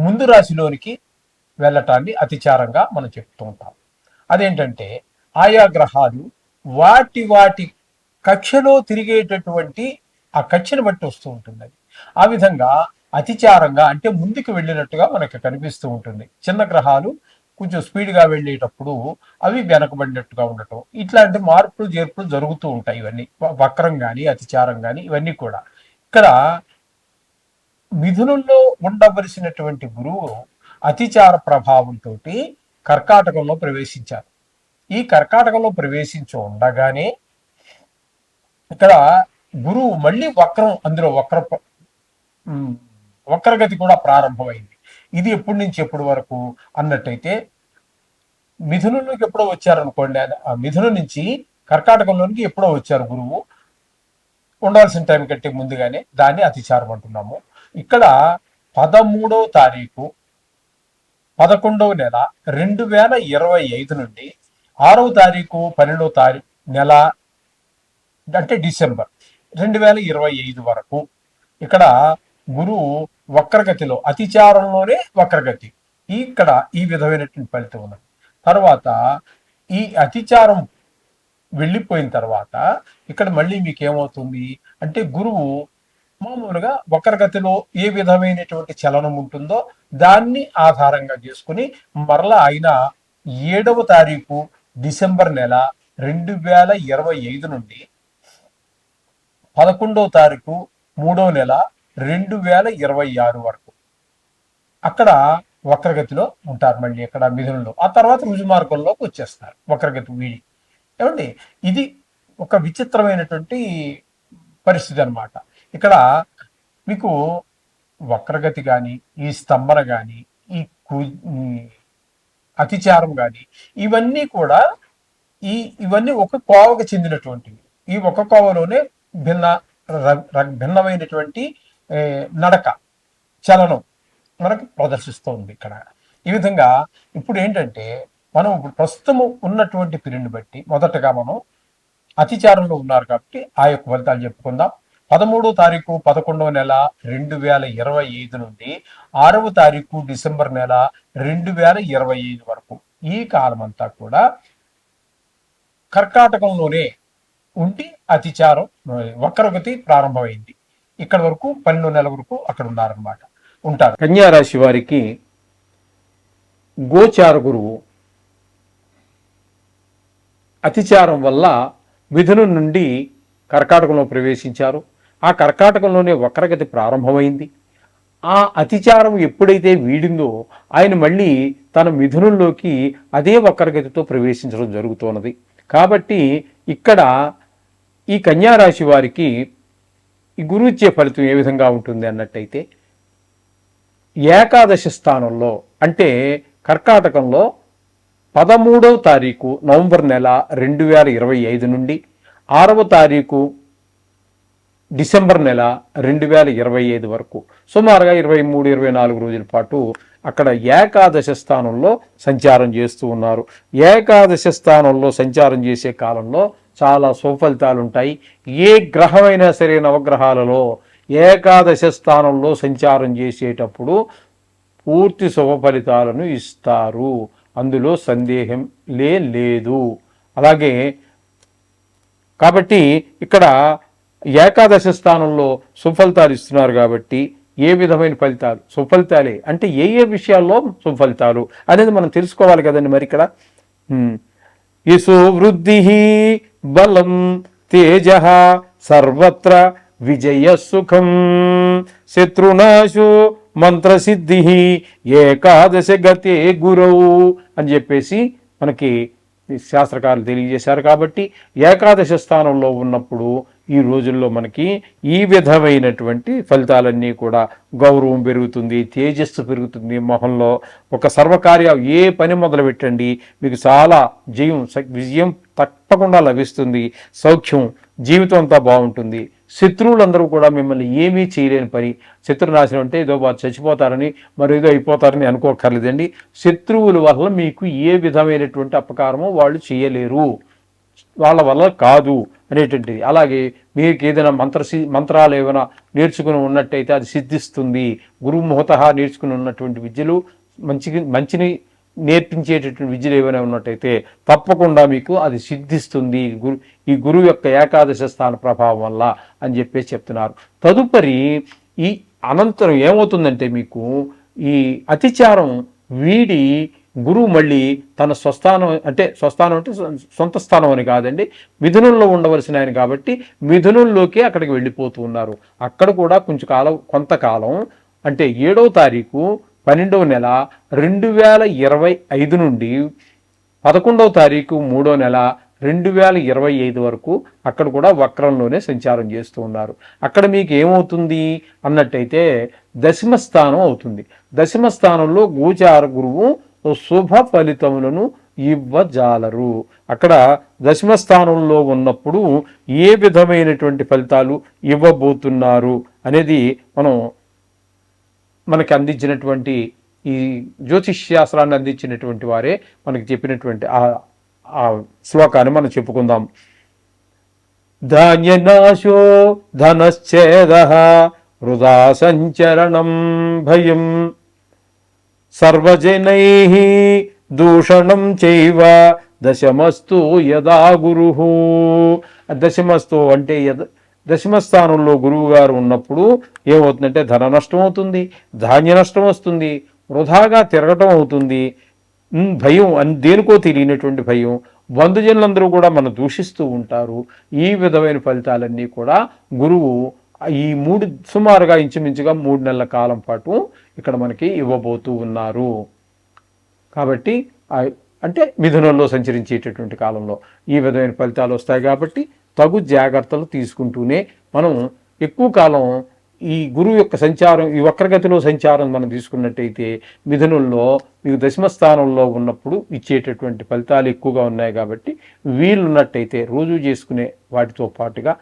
ముందు రాశిలోనికి వెళ్ళటాన్ని అతిచారంగా మనం చెప్తూ ఉంటాం. అదేంటంటే ఆయా గ్రహాలు వాటి వాటి కక్షలో తిరిగేటటువంటి ఆ కక్షను బట్టి వస్తూ ఉంటుంది అది. ఆ విధంగా అతిచారంగా అంటే ముందుకు వెళ్ళినట్టుగా మనకి కనిపిస్తూ ఉంటుంది. చిన్న గ్రహాలు కొంచెం స్పీడ్గా వెళ్ళేటప్పుడు అవి వెనకబడినట్టుగా ఉండటం. ఇట్లాంటి మార్పులు చేర్పులు జరుగుతూ ఉంటాయి ఇవన్నీ. వక్రం కానీ అతిచారం కానీ ఇవన్నీ కూడా. ఇక్కడ మిథునంలో ఉండవలసినటువంటి గురువు అతిచార ప్రభావంతో కర్కాటకంలో ప్రవేశించారు. ఈ కర్కాటకంలో ప్రవేశించి ఉండగానే ఇక్కడ గురువు మళ్ళీ వక్రం అందులో వక్ర వక్రగతి కూడా ప్రారంభమైంది. ఇది ఎప్పటి నుంచి ఎప్పటి వరకు అన్నట్టయితే మిథునంలోకి ఎప్పుడో వచ్చారనుకోండి ఆ మిథునం నుంచి కర్కాటకంలోనికి ఎప్పుడో వచ్చారు గురువు ఉండాల్సిన టైం కంటే ముందుగానే దాన్ని అతిచారం అంటున్నాము. ఇక్కడ పదమూడవ తారీఖు పదకొండవ నెల రెండు వేల ఇరవై ఐదు నుండి ఆరవ తారీఖు పన్నెండవ తారీఖు నెల అంటే డిసెంబర్ రెండు వేల ఇరవై ఐదు వరకు ఇక్కడ గురువు వక్రగతిలో అతిచారంలోనే వక్రగతి. ఇక్కడ ఈ విధమైనటువంటి ఫలితం ఉన్నది. తర్వాత ఈ అతిచారం వెళ్ళిపోయిన తర్వాత ఇక్కడ మళ్ళీ మీకు ఏమవుతుంది అంటే గురువు మామూలుగా వక్రగతిలో ఏ విధమైనటువంటి చలనం ఉంటుందో దాన్ని ఆధారంగా చేసుకుని మరలా ఆయన ఏడవ తారీఖు డిసెంబర్ నెల రెండు వేల ఇరవై ఐదు నుండి పదకొండవ తారీఖు మూడవ నెల రెండు వేల ఇరవై ఆరు వరకు అక్కడ వక్రగతిలో ఉంటారు మళ్ళీ అక్కడ మిథునంలో. ఆ తర్వాత రుజుమార్గంలోకి వచ్చేస్తారు వక్రగతి వీడి. ఏమండి? ఇది ఒక విచిత్రమైనటువంటి పరిస్థితి అన్నమాట. ఇక్కడ మీకు వక్రగతి కానీ ఈ స్తంభన కానీ ఈ కు- అతిచారం కానీ ఇవన్నీ కూడా ఈ ఇవన్నీ ఒక కోవకు చెందినటువంటివి. ఈ ఒక కోవలోనే భిన్న ర- ర- భిన్నమైనటువంటి నడక చలనం మనకు ప్రదర్శిస్తోంది ఇక్కడ. ఈ విధంగా ఇప్పుడు ఏంటంటే మనం ఇప్పుడు ప్రస్తుతము ఉన్నటువంటి పీరియడ్ని బట్టి మొదటగా మనం అతిచారంలో ఉన్నారు కాబట్టి ఆ యొక్క ఫలితాలు చెప్పుకుందాం. పదమూడో తారీఖు పదకొండవ నెల రెండు వేల ఇరవై ఐదు నుండి ఆరవ తారీఖు డిసెంబర్ నెల రెండు వేల ఇరవై ఐదు వరకు. ఈ కాలం అంతా కూడా కర్కాటకంలోనే ఉండి అతిచారం వక్రగతి ప్రారంభమైంది. ఇక్కడ వరకు పన్నెండు నెలల వరకు అక్కడ ఉన్నారనమాట ఉంటారు. కన్యారాశి వారికి గోచార గురువు అతిచారం వల్ల మిథునం నుండి కర్కాటకంలో ప్రవేశించారు. ఆ కర్కాటకంలోనే వక్రగతి ప్రారంభమైంది. ఆ అతిచారం ఎప్పుడైతే వీడిందో ఆయన మళ్ళీ తన మిథునంలోకి అదే వక్రగతితో ప్రవేశించడం జరుగుతున్నది కాబట్టి ఇక్కడ ఈ కన్యారాశి వారికి ఈ గురువు ఇచ్చే ఫలితం ఏ విధంగా ఉంటుంది అన్నట్టయితే ఏకాదశి స్థానంలో అంటే కర్కాటకంలో పదమూడవ తారీఖు నవంబర్ నెల రెండు వేల ఇరవై ఐదు నుండి ఆరవ తారీఖు డిసెంబర్ నెల రెండు వేల ఇరవై ఐదు వరకు. సుమారుగా ఇరవై మూడు ఇరవై నాలుగు రోజుల పాటు అక్కడ ఏకాదశ స్థానంలో సంచారం చేస్తూ ఉన్నారు. ఏకాదశ స్థానంలో సంచారం చేసే కాలంలో చాలా సుఫలితాలు ఉంటాయి ఏ గ్రహమైనా సరే నవగ్రహాలలో ఏకాదశ స్థానంలో సంచారం చేసేటప్పుడు పూర్తి శుభ ఫలితాలను ఇస్తారు. అందులో సందేహం లే లేదు. అలాగే కాబట్టి ఇక్కడ ఏకాదశ స్థానంలో సుఫలితాలు ఇస్తున్నారు కాబట్టి ఏ విధమైన ఫలితాలు? సుఫలితాలే. అంటే ఏ ఏ విషయాల్లో సుఫలితాలు అనేది మనం తెలుసుకోవాలి కదండి మరి ఇక్కడ. ఇసు వృద్ధి బలం తేజ సర్వత్ర విజయ సుఖం శత్రునాశు మంత్రసిద్ధి ఏకాదశ గతే గురవు అని చెప్పేసి మనకి శాస్త్రకారులు తెలియజేశారు కాబట్టి ఏకాదశ స్థానంలో ఉన్నప్పుడు ఈ రోజుల్లో మనకి ఈ విధమైనటువంటి ఫలితాలన్నీ కూడా గౌరవం పెరుగుతుంది తేజస్సు పెరుగుతుంది మొహంలో. ఒక సర్వకార్య ఏ పని మొదలు పెట్టండి మీకు చాలా జయం విజయం తప్పకుండా లభిస్తుంది సౌఖ్యం జీవితం అంతా బాగుంటుంది. శత్రువులందరూ కూడా మిమ్మల్ని ఏమీ చేయలేని పని. శత్రునాశనం అంటే ఏదో వారు చచ్చిపోతారని మరి ఏదో అయిపోతారని అనుకోకర్లేదండి శత్రువుల వల్ల మీకు ఏ విధమైనటువంటి అపకారమో వాళ్ళు చేయలేరు. వాళ్ళ వల్ల కాదు అనేటువంటిది అలాగే మీకు ఏదైనా మంత్ర సి- మంత్రాలు ఏమైనా నేర్చుకుని ఉన్నట్టయితే అది సిద్ధిస్తుంది. గురువు ముహత నేర్చుకుని ఉన్నటువంటి విద్యలు మంచి మంచిని నేర్పించేటటువంటి విద్యలు ఏమైనా ఉన్నట్టయితే తప్పకుండా మీకు అది సిద్ధిస్తుంది. గురు ఈ గురువు యొక్క ఏకాదశ స్థాన ప్రభావం వల్ల అని చెప్పేసి చెప్తున్నారు. తదుపరి ఈ అనంతరం ఏమవుతుందంటే మీకు ఈ అతిచారం వీడి గురువు మళ్ళీ తన స్వస్థానం అంటే స్వస్థానం అంటే సొంత స్థానం అని కాదండి మిథునంలో ఉండవలసిన ఆయన కాబట్టి మిథునంలోకి అక్కడికి వెళ్ళిపోతూ ఉన్నారు. అక్కడ కూడా కొంచెం కాలం కొంతకాలం అంటే ఏడవ తారీఖు పన్నెండవ నెల రెండు వేల ఇరవై ఐదు నుండి పదకొండవ తారీఖు మూడో నెల రెండు వేల ఇరవై ఐదు వరకు అక్కడ కూడా వక్రంలోనే సంచారం చేస్తూ ఉన్నారు. అక్కడ మీకు ఏమవుతుంది అన్నట్టయితే దశమ స్థానం అవుతుంది. దశమ స్థానంలో గోచార గురువు శుభ ఫలితములను ఇవ్వజాలరు. అక్కడ దశమ స్థానంలో ఉన్నప్పుడు ఏ విధమైనటువంటి ఫలితాలు ఇవ్వబోతున్నారు అనేది మనం మనకి అందించినటువంటి ఈ జ్యోతిష్ శాస్త్రాన్ని అందించినటువంటి వారే మనకి చెప్పినటువంటి ఆ ఆ శ్లోకాన్ని మనం చెప్పుకుందాం. ధాన్యనాశో ధనశ్చేద వృధా సంచరణం భయం. సర్వజనై దూషణం చైవ దశమస్తు యదా గురు. దశమస్తు అంటే యద దశమస్థానంలో గురువు గారు ఉన్నప్పుడు ఏమవుతుందంటే ధన నష్టం అవుతుంది ధాన్య నష్టం వస్తుంది వృధాగా తిరగటం అవుతుంది. భయం అని దేనికో తెలియనటువంటి భయం. బంధుజనులందరూ కూడా మనం దూషిస్తూ ఉంటారు. ఈ విధమైన ఫలితాలన్నీ కూడా గురువు ఈ మూడు సుమారుగా ఇంచుమించుగా మూడు నెలల కాలం పాటు ఇక్కడ మనకి ఇవ్వబోతూ ఉన్నారు. కాబట్టి అంటే మిథునంలో సంచరించేటటువంటి కాలంలో ఈ విధమైన ఫలితాలు వస్తాయి కాబట్టి తగు జాగ్రత్తలు తీసుకుంటూనే మనం ఎక్కువ కాలం ఈ గురువు యొక్క సంచారం ఈ వక్రగతిలో సంచారం మనం తీసుకున్నట్టయితే మిథునుల్లో మీకు దశమ స్థానంలో ఉన్నప్పుడు ఇచ్చేటటువంటి ఫలితాలు ఎక్కువగా ఉన్నాయి కాబట్టి వీళ్ళున్నట్టయితే రోజు చేసుకునే వాటితో పాటుగా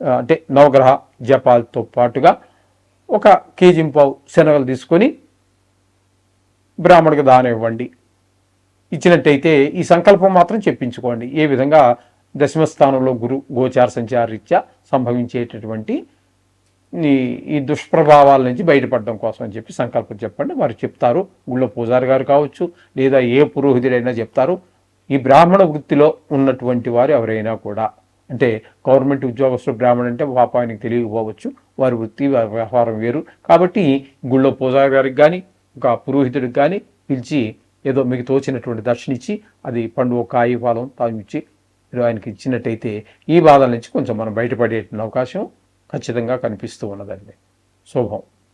అంటే నవగ్రహ జపాలతో పాటుగా ఒక కేజీ పావు శనగలు తీసుకొని బ్రాహ్మణుడికి దానం ఇవ్వండి ఇచ్చినట్టయితే ఈ సంకల్పం మాత్రం చెప్పించుకోండి. ఏ విధంగా దశమ స్థానంలో గురు గోచార సంచారరీత్యా సంభవించేటటువంటి ఈ దుష్ప్రభావాల నుంచి బయటపడడం కోసం అని చెప్పి సంకల్పం చెప్పండి. వారు చెప్తారు. ఊళ్ళో పూజారి గారు కావచ్చు లేదా ఏ పురోహితుడైనా చెప్తారు. ఈ బ్రాహ్మణ వృత్తిలో ఉన్నటువంటి వారు ఎవరైనా కూడా అంటే గవర్నమెంట్ ఉద్యోగస్తులు బ్రాహ్మణ అంటే పాపానికి తెలియకపోవచ్చు. వారి వృత్తి వారి వ్యవహారం వేరు. కాబట్టి గుళ్ళో పూజారి గారికి కానీ ఒక పురోహితుడికి కానీ పిలిచి ఏదో మీకు తోచినటువంటి దర్శనిచ్చి అది పండు ఒక కాయి ఫలం తాను ఇచ్చి మీరు ఆయనకి ఇచ్చినట్టయితే ఈ బాధల నుంచి కొంచెం మనం బయటపడే అవకాశం ఖచ్చితంగా కనిపిస్తూ ఉన్నదండి. శుభం.